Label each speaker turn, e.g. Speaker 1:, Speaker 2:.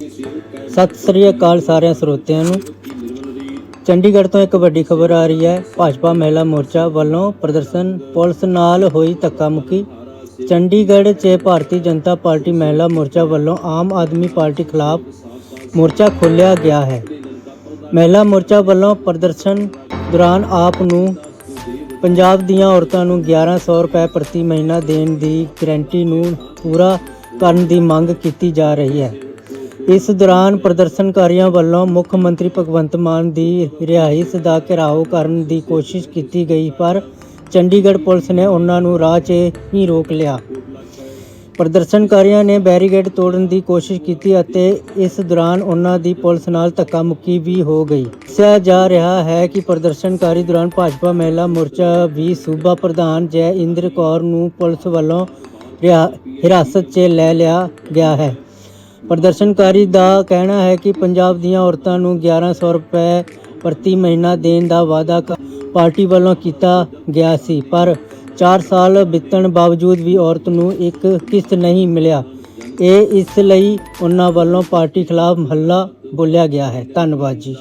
Speaker 1: ਸਤਿ ਸ੍ਰੀ ਅਕਾਲ ਸਾਰਿਆਂ ਸਰੋਤਿਆਂ ਨੂੰ। ਚੰਡੀਗੜ੍ਹ ਤੋਂ ਇੱਕ ਵੱਡੀ ਖਬਰ ਆ ਰਹੀ ਹੈ। ਭਾਜਪਾ ਮਹਿਲਾ ਮੋਰਚਾ ਵੱਲੋਂ ਪ੍ਰਦਰਸ਼ਨ ਪੁਲਿਸ ਨਾਲ ਹੋਈ ਧੱਕਾ ਮੁੱਕੀ ਚੰਡੀਗੜ੍ਹ 'ਚ ਭਾਰਤੀ ਜਨਤਾ ਪਾਰਟੀ ਮਹਿਲਾ ਮੋਰਚਾ ਵੱਲੋਂ ਆਮ ਆਦਮੀ ਪਾਰਟੀ ਖਿਲਾਫ ਮੋਰਚਾ ਖੋਲ੍ਹਿਆ ਗਿਆ ਹੈ। ਮਹਿਲਾ ਮੋਰਚਾ ਵੱਲੋਂ ਪ੍ਰਦਰਸ਼ਨ ਦੌਰਾਨ ਆਪ ਨੂੰ ਪੰਜਾਬ ਦੀਆਂ ਔਰਤਾਂ ਨੂੰ 1100 ਰੁਪਏ ਪ੍ਰਤੀ ਮਹੀਨਾ ਦੇਣ ਦੀ ਗਰੰਟੀ ਨੂੰ ਪੂਰਾ ਕਰਨ ਦੀ ਮੰਗ ਕੀਤੀ ਜਾ ਰਹੀ ਹੈ। ਇਸ ਦੌਰਾਨ ਪ੍ਰਦਰਸ਼ਨਕਾਰੀਆਂ ਵੱਲੋਂ ਮੁੱਖ ਮੰਤਰੀ ਭਗਵੰਤ ਮਾਨ ਦੀ ਰਿਹਾਇਸ਼ ਦਾ ਘਿਰਾਓ ਕਰਨ ਦੀ ਕੋਸ਼ਿਸ਼ ਕੀਤੀ ਗਈ, ਪਰ ਚੰਡੀਗੜ੍ਹ ਪੁਲਿਸ ਨੇ ਉਹਨਾਂ ਨੂੰ ਰਾਹ 'ਚ ਹੀ ਰੋਕ ਲਿਆ। ਪ੍ਰਦਰਸ਼ਨਕਾਰੀਆਂ ਨੇ ਬੈਰੀਗੇਡ ਤੋੜਨ ਦੀ ਕੋਸ਼ਿਸ਼ ਕੀਤੀ ਅਤੇ ਇਸ ਦੌਰਾਨ ਉਹਨਾਂ ਦੀ ਪੁਲਿਸ ਨਾਲ ਧੱਕਾ ਮੁੱਕੀ ਵੀ ਹੋ ਗਈ। ਦੱਸਿਆ ਜਾ ਰਿਹਾ ਹੈ ਕਿ ਪ੍ਰਦਰਸ਼ਨਕਾਰੀ ਦੌਰਾਨ ਭਾਜਪਾ ਮਹਿਲਾ ਮੋਰਚਾ ਵੀ ਸੂਬਾ ਪ੍ਰਧਾਨ ਜੈ ਇੰਦਰ ਕੌਰ ਨੂੰ ਪੁਲਿਸ ਵੱਲੋਂ ਰਿਹਾ- ਹਿਰਾਸਤ 'ਚ ਲੈ ਲਿਆ ਗਿਆ ਹੈ। ਪ੍ਰਦਰਸ਼ਨਕਾਰੀ ਦਾ ਕਹਿਣਾ ਹੈ ਕਿ ਪੰਜਾਬ ਦੀਆਂ ਔਰਤਾਂ ਨੂੰ 1100 ਰੁਪਏ ਪ੍ਰਤੀ ਮਹੀਨਾ ਦੇਣ ਦਾ ਵਾਅਦਾ ਕ- ਪਾਰਟੀ ਵੱਲੋਂ ਕੀਤਾ ਗਿਆ ਸੀ, ਪਰ 4 ਸਾਲ ਬੀਤਣ ਬਾਵਜੂਦ ਵੀ ਔਰਤ ਨੂੰ ਇੱਕ ਕਿਸ਼ਤ ਨਹੀਂ ਮਿਲਿਆ। ਇਹ ਇਸ ਲਈ ਉਹਨਾਂ ਵੱਲੋਂ ਪਾਰਟੀ ਖਿਲਾਫ ਮਹੱਲਾ ਬੋਲਿਆ ਗਿਆ ਹੈ। ਧੰਨਵਾਦ ਜੀ।